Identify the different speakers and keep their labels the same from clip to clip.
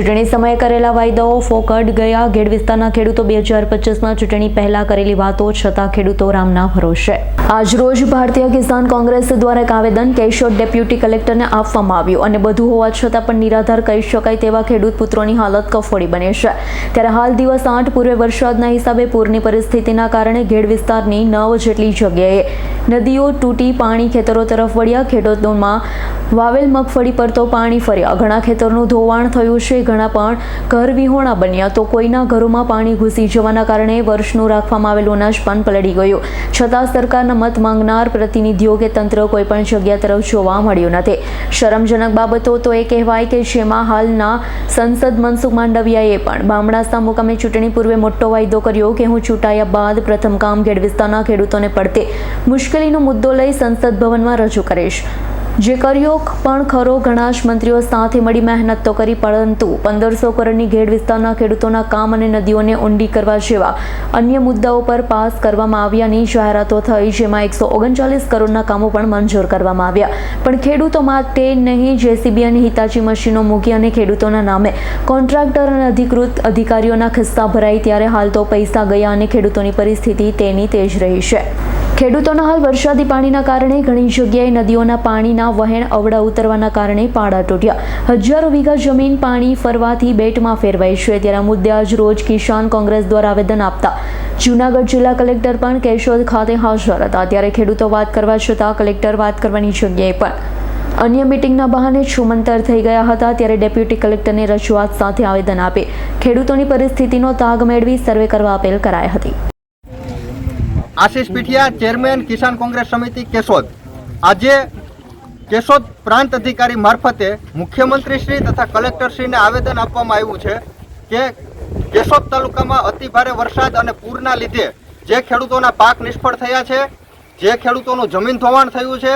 Speaker 1: ચૂંટણી સમયે કરેલા વાયદાઓ ફોકટ ગયા. ગેડ વિસ્તારના ખેડૂતો બે હજાર પચીસમાં ચૂંટણી પહેલા કરેલી વાતો છતાં ખેડૂતો રામના ભરોસે. આજરોજ ભારતીય કિસાન કોંગ્રેસ દ્વારા એક આવેદન કેશોદ ડેપ્યુટી કલેક્ટરને આપવામાં આવ્યું અને બધું હોવા છતાં પણ નિરાધાર કહી શકાય તેવા ખેડૂત પુત્રોની હાલત કફોડી બને છે. ત્યારે હાલ દિવસ આઠ પૂર્વે વરસાદના હિસાબે પૂરની પરિસ્થિતિના કારણે ઘેડ વિસ્તારની નવ જેટલી જગ્યાએ નદીઓ તૂટી પાણી ખેતરો તરફ વળ્યા. ખેડૂતોમાં વાવેલ મગફળી પર તો પાણી ફર્યા. ઘણા ખેતરનું ધોવાણ થયું છે, ઘણા પણ ઘર વિહોણા બન્યા. તો કોઈના ઘરોમાં પાણી ઘૂસી જવાના કારણે વર્ષનું રાખવામાં આવેલું અનાજ પણ પલળી ગયું. છતાં સરકારના મત માંગનાર પ્રતિનિધિઓ કે તંત્ર કોઈપણ જગ્યા તરફ જોવા મળ્યું નથી. શરમજનક બાબતો તો એ કહેવાય કે જેમાં હાલના સંસદ મનસુખ માંડવિયાએ પણ બામણાસ્તા મુકામે ચૂંટણી પૂર્વે મોટો વાયદો કર્યો કે હું ચૂંટાયા બાદ પ્રથમ કામ ખેડ વિસ્તારના ખેડૂતોને પડતે મુશ્કેલીનો મુદ્દો લઈ સંસદ ભવનમાં રજૂ કરીશ. જે કર્યો પણ ખરો ઘણા જ મંત્રીઓ સાથે મળી મહેનત તો કરી, પરંતુ પંદરસો કરોડની ઘેડ વિસ્તારના ખેડૂતોના કામ અને નદીઓને ઊંડી કરવા જેવા અન્ય મુદ્દાઓ પર પાસ કરવામાં આવ્યાની જાહેરાતો થઈ, જેમાં એકસો ઓગણચાલીસ કરોડના કામો પણ મંજૂર કરવામાં આવ્યા. પણ ખેડૂતો માટે નહીં, જેસીબી અને હિતાચી મશીનો મૂકી અને ખેડૂતોના નામે કોન્ટ્રાક્ટર અને અધિકૃત અધિકારીઓના ખિસ્સા ભરાય ત્યારે હાલ તો પૈસા ગયા અને ખેડૂતોની પરિસ્થિતિ તેની તેજ રહી છે. ખેડૂતોના હાલ વરસાદી પાણીના કારણે ઘણી જગ્યાએ નદીઓના પાણીના વહેણ અવડા ઉતરવાના કારણે પાડા તૂટ્યા. હજારો વીઘા જમીન પાણી ફરવાથી બેટમાં ફેરવાઈ છે ત્યારે આ મુદ્દે આજ રોજ કિસાન કોંગ્રેસ દ્વારા આવેદન આપતા. જૂનાગઢ જિલ્લા કલેક્ટર પણ કેશોદ ખાતે હાજર હતા. ત્યારે ખેડૂતો વાત કરવા છતાં કલેક્ટર વાત કરવાની જગ્યાએ પણ અન્ય મિટિંગના બહાને છુમંતર થઈ ગયા હતા ત્યારે ડેપ્યુટી કલેક્ટરને રજૂઆત સાથે આવેદન આપી. ખેડૂતોની પરિસ્થિતિનો તાગ મેળવી સર્વે કરવા અપીલ કરાઈ હતી.
Speaker 2: આશીષ પીઠિયા, ચેરમેન કિસાન કોંગ્રેસ સમિતિ, કેશોદ. આજે કેશોદ પ્રાંત અધિકારી મારફતે મુખ્યમંત્રીશ્રી તથા કલેક્ટરશ્રીને આવેદન આપવામાં આવ્યું છે કે કેશોદ તાલુકામાં અતિ ભારે વરસાદ અને પૂરના લીધે જે ખેડૂતોના પાક નિષ્ફળ થયા છે, જે ખેડૂતોનું જમીન ધોવાણ થયું છે,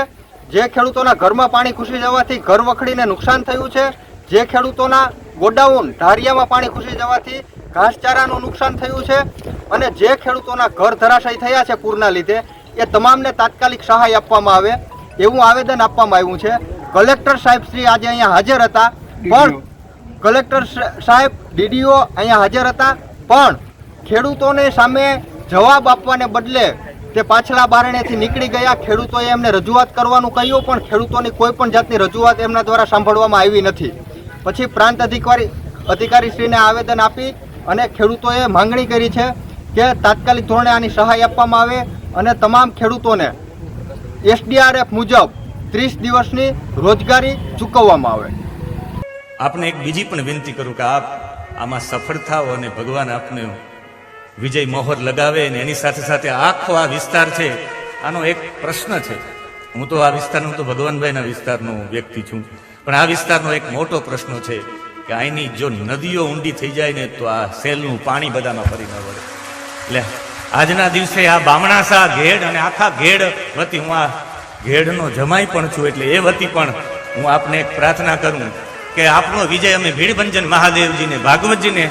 Speaker 2: જે ખેડૂતોના ઘરમાં પાણી ઘૂસી જવાથી ઘર વખડીને નુકસાન થયું છે, જે ખેડૂતોના ગોડાઉન ધારિયામાં પાણી ઘૂસી જવાથી ઘાસચારાનું નુકસાન થયું છે અને જે ખેડૂતોના ઘર ધરાશાયી થયા છે પૂરના લીધે એ તમામને તાત્કાલિક સહાય આપવામાં આવે એવું આવેદન આપવામાં આવ્યું છે. કલેક્ટર સાહેબ શ્રી આજે અહીંયા હાજર હતા પણ કલેક્ટર સાહેબ ડીડીઓ અહીંયા હાજર હતા પણ ખેડૂતોને સામે જવાબ આપવાને બદલે તે પાછલા બારણેથી નીકળી ગયા. ખેડૂતોએ એમને રજૂઆત કરવાનું કહ્યું પણ ખેડૂતોની કોઈ પણ જાતની રજૂઆત એમના દ્વારા સાંભળવામાં આવી નથી. પછી પ્રાંત અધિકારી અધિકારીશ્રીને આવેદન આપી અને ખેડૂતોએ માંગણી કરી છે કે તાત્કાલિક ધોરણે આની સહાય આપવામાં આવે અને તમામ ખેડૂતોને એસડીઆરએફ મુજબ ત્રીસ દિવસની રોજગારી ચૂકવવામાં આવે.
Speaker 3: આપને એક બીજી પણ વિનંતી કરું કે આપ આમાં સફળ થાઓ અને ભગવાન આપને વિજય મોહર લગાવે અને એની સાથે સાથે આખો આ વિસ્તાર છે, આનો એક પ્રશ્ન છે. હું તો આ વિસ્તારનો તો ભગવાનભાઈના વિસ્તારનો વ્યક્તિ છું. પણ આ વિસ્તારનો એક મોટો પ્રશ્ન છે કે અહીંની જો નદીઓ ઊંડી થઈ જાય ને તો આ સેલનું પાણી બધામાં ફરી ન વળે. એટલે આજના દિવસે આ બામણાસા ઘેડ અને આખા ઘેડ વતી હું આ ઘેડનો જમાઈ પણ છું એટલે એ વતી પણ હું આપને એક પ્રાર્થના કરું કે આપનો વિજય અમે ભીડભંજન મહાદેવજીને, ભાગવતજીને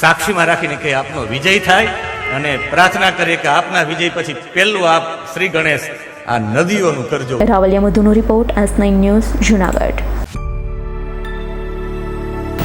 Speaker 3: સાક્ષીમાં રાખીને કે આપનો વિજય થાય અને પ્રાર્થના કરીએ કે આપના વિજય પછી પહેલું આપ શ્રી ગણેશ આ નદીઓનું કરજો.
Speaker 1: Ravaliya મધુનો report S nine news, Junagadh.